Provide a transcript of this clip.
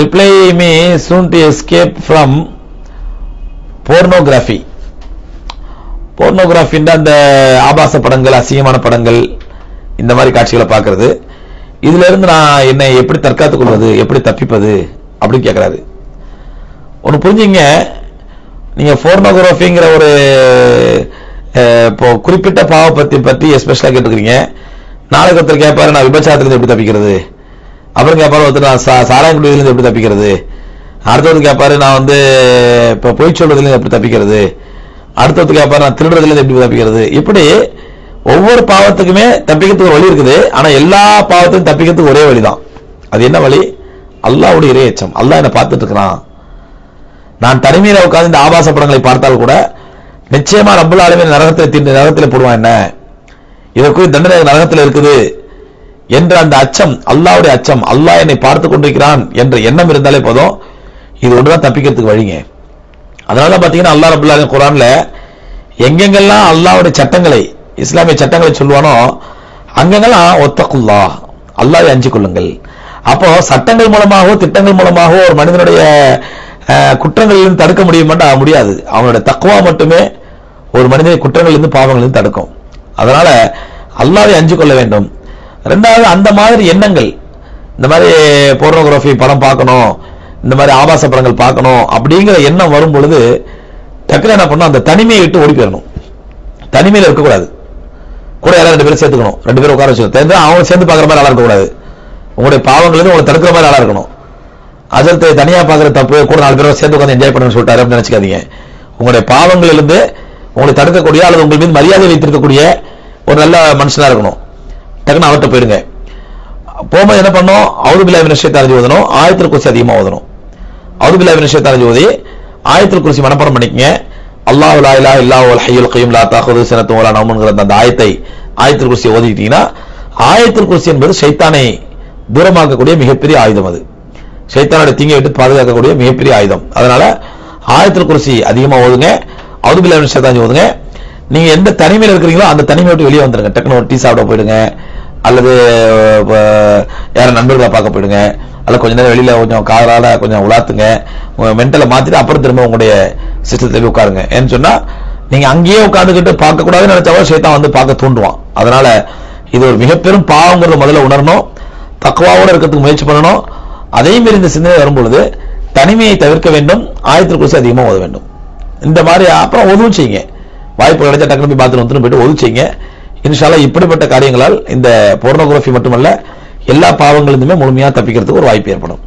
reply me soon to escape from pornography. போர்னோகிராஃபின்ற அந்த ஆபாச படங்கள் அசிங்கமான படங்கள் இந்த மாதிரி காட்சிகளை பார்க்கறது. இதுல இருந்து நான் என்னை எப்படி தற்காத்துக் கொள்வது எப்படி தப்பிப்பது அப்படின்னு கேட்கறாரு ஒன்று புரிஞ்சுங்க நீங்க போர்னோகிராஃபிங்கிற ஒரு இப்போ குறிப்பிட்ட பாவ பத்தி பத்தி எஸ்பெஷலா கேட்டுக்கிறீங்க. நாளைக்கு ஒருத்தர் கேட்பாரு நான் விபச்சாரத்துக்கு எப்படி தப்பிக்கிறது? அப்புறம் கேட்பாரு ஒருத்தர் நான் சா- சாராயம் எப்படி தப்பிக்கிறது? அடுத்தவர் கேட்பாரு நான் வந்து இப்போ பொய் சொல்றதுலேருந்து எப்படி தப்பிக்கிறது? அடுத்தவர் கேட்பாரு நான் திருடுறதுலேருந்து எப்படி தப்பிக்கிறது? இப்படி ஒவ்வொரு பாவத்துக்குமே தப்பிக்கிறதுக்கு ஒரு வழி இருக்குது. ஆனால் எல்லா பாவத்தையும் தப்பிக்கிறதுக்கு ஒரே வழி தான் அது என்ன வழி? அல்லாவுடைய இறையச்சம் அல்லாஹ் என்னை பார்த்துட்டு இருக்கிறான் நான் தனிமையில் உட்கார்ந்து இந்த ஆபாச படங்களை பார்த்தால் கூட நிச்சயமா ரப்பல் ஆளுமே நரகத்தில் தீண்டு நரகத்தில் போடுவான் என்ன? இதற்கு தண்டனை நரகத்தில் இருக்குது. என்ற அந்த அச்சம் அல்லாவுடைய அச்சம் அல்லாஹ் என்னை பார்த்து கொண்டிருக்கிறான் என்ற எண்ணம் இருந்தாலே போதும். இது ஒன்றுதான் தப்பிக்கிறதுக்கு வழிங்க. அதனால பார்த்தீங்கன்னா பாத்தீங்கன்னா அல்லாஹ் ரப்பல் ஆலமீன் எங்கெங்கெல்லாம் அல்லாவுடைய சட்டங்களை இஸ்லாமிய சட்டங்களை சொல்லுவானோ அங்கெங்கெல்லாம் ஒத்தக்குல்லா அல்லாவை அஞ்சு கொள்ளுங்கள். அப்போ சட்டங்கள் மூலமாகவோ திட்டங்கள் மூலமாகவோ ஒரு மனிதனுடைய அஹ், குற்றங்களிலிருந்து தடுக்க முடியுமாட்டா முடியாது. அவனுடைய தக்குவா மட்டுமே ஒரு மனிதனை குற்றங்கள்லேருந்து பாவங்களிலிருந்து தடுக்கும். அதனால அல்லாவை அஞ்சு கொள்ள வேண்டும். ரெண்டாவது அந்த மாதிரி எண்ணங்கள். இந்த மாதிரி போர்னோகிராஃபி படம் பார்க்கணும் இந்த மாதிரி ஆபாச படங்கள் பார்க்கணும் அப்படிங்கிற எண்ணம் வரும் பொழுது டக்குனு என்ன பண்ணணும் அந்த தனிமையை விட்டு ஓடி போயிடணும். தனிமையில் இருக்கக்கூடாது. கூட யாரும் ரெண்டு பேரும் சேர்த்துக்கணும். ரெண்டு பேரும் உட்கார வச்சுக்கணும். தெரிஞ்சா அவங்க சேர்ந்து பார்க்குற மாதிரி ஆளா இருக்கக்கூடாது. உங்களுடைய பாவங்கள் உங்களை தடுக்கிற மாதிரி ஆளா இருக்கணும். அஜரத்தை தனியாக பார்க்குற தப்பு கூட நாலு பேரும் சேர்ந்து உட்காந்து என்ஜாய் பண்ணணும்னு சொல்லிட்டாரு அப்படின்னு நினச்சிக்காதீங்க. உங்களுடைய பாவங்களிலிருந்து உங்களை தடுக்கக்கூடிய அல்லது உங்கள் மீது மரியாதை வைத்திருக்கக்கூடிய ஒரு நல்ல மனுஷனாக இருக்கணும். டக்குன்னு அவர்கிட்ட போயிடுங்க. போகும்போது என்ன பண்ணோம் அவுது பில்லா விஷயத்தை அறிஞ்சு ஓதணும். ஆயத்தில் குறிச்சி அதிகமா ஓதணும். அவுது பில்லா விஷயத்தை அறிஞ்சு ஓதி ஆயத்தில் குறிச்சி மனப்பாடம் பண்ணிக்கங்க. அல்லாஹ் லா இல்லா இல்லா வல் ஹையுல் கையும் லா தஅഖுது ஸனத்தும் வலா நௌமுங்கிற அந்த ஆயத்தை ஆயத்தில் குறிச்சி ஓதிக்கிட்டீங்கன்னா ஆயத்தில் குறிச்சி என்பது சைத்தானை தூரமாக்கக்கூடிய மிகப்பெரிய ஆயுதம் அது. சைத்தானோட தீங்கை விட்டு பாதுகாக்கக்கூடிய மிகப்பெரிய ஆயுதம். அதனால ஆயத்தில் குறிச்சி அதிகமா ஓதுங்க. அவுது பில்லா விஷயத்தை ஓதுங்க. நீங்க எந்த தனிமையில் இருக்கிறீங்களோ அந்த தனிமையை விட்டு வெளியே வந்துருங்க. டக்குனு ஒரு டீ சாப்பிட போயிடுங்க. அல்லது அஹ், யார நண்பர்களை பார்க்க போயிடுங்க. அல்ல கொஞ்ச நேரம் வெளியில கொஞ்சம் காதலால கொஞ்சம் உலாத்துங்க. உங்க மென்டலை மாத்திட்டு அப்புறம் திரும்ப உங்களுடைய சிஸ்டத்தில் உட்காருங்க. ஏன்னு சொன்னா நீங்க அங்கேயே உட்காந்துக்கிட்டு பார்க்க கூடாதுன்னு நினைச்சாவோ சேத்தான் வந்து பார்க்க தூண்டுவான். அதனால இது ஒரு மிகப்பெரும் பாவங்கிறத முதல்ல உணரணும். தக்குவாவோட இருக்கிறதுக்கு முயற்சி பண்ணணும். அதே மீறி இந்த சிந்தனை வரும்பொழுது தனிமையை தவிர்க்க வேண்டும். ஆயத்தில் குறித்து அதிகமாக ஓத வேண்டும். இந்த மாதிரி அப்புறம் ஒதுவும் செய்யுங்க. வாய்ப்பு கிடைச்சா டக்குனு போய் பாத்ரூம் போயிட்டு உதவு செய்யுங்க. இன்ஷால்லா இப்படிப்பட்ட காரியங்களால் இந்த போர்னோகிராஃபி மட்டுமல்ல எல்லா பாவங்களிலுமே முழுமையா தப்பிக்கிறதுக்கு ஒரு வாய்ப்பு ஏற்படும்.